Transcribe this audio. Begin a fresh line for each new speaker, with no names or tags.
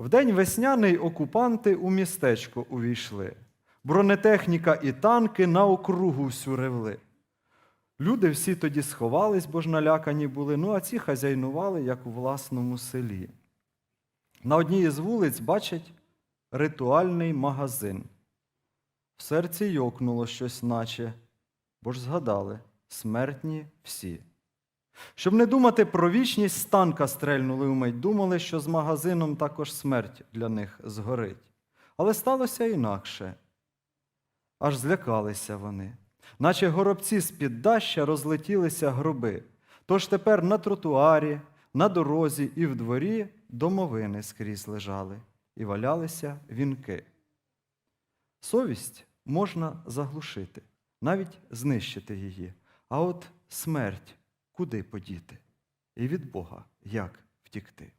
Вдень весняний окупанти у містечко увійшли. Бронетехніка і танки на округу всю ревли. Люди всі тоді сховались, бо ж налякані були, ну а ці хазяйнували, як у власному селі. На одній із вулиць бачать ритуальний магазин. В серці йокнуло щось, наче, бо ж згадали смертні всі. Щоб не думати про вічність, з танка стрельнули вмить, думали, що з магазином також смерть для них згорить. Але сталося інакше. Аж злякалися вони, наче горобці з під даща розлетілися гроби. Тож тепер на тротуарі, на дорозі і в дворі домовини скрізь лежали і валялися вінки. Совість можна заглушити, навіть знищити її. А от смерть куди подіти? І від Бога як втікти?